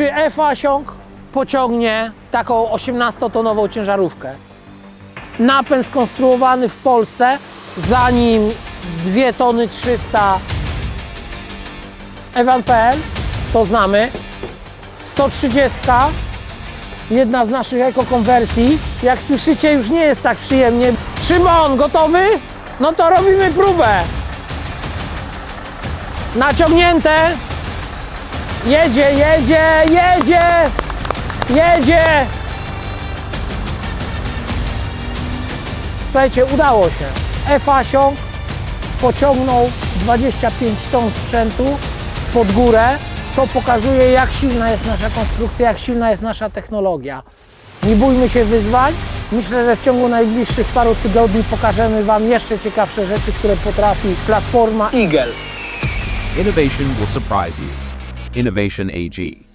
Czy F-Asiąg pociągnie taką 18-tonową ciężarówkę? Napęd skonstruowany w Polsce, zanim 2 tony 300 Evan.pl, to znamy. 130, jedna z naszych ekokonwersji. Jak słyszycie, już nie jest tak przyjemnie. Szymon, gotowy? No to robimy próbę. Naciągnięte. Jedzie, jedzie, jedzie, jedzie. Słuchajcie, udało się. F-Asiąg pociągnął 25 ton sprzętu pod górę. To pokazuje, jak silna jest nasza konstrukcja, jak silna jest nasza technologia. Nie bójmy się wyzwań. Myślę, że w ciągu najbliższych paru tygodni pokażemy Wam jeszcze ciekawsze rzeczy, które potrafi platforma Eagle. Innovation will surprise you. Innovation AG.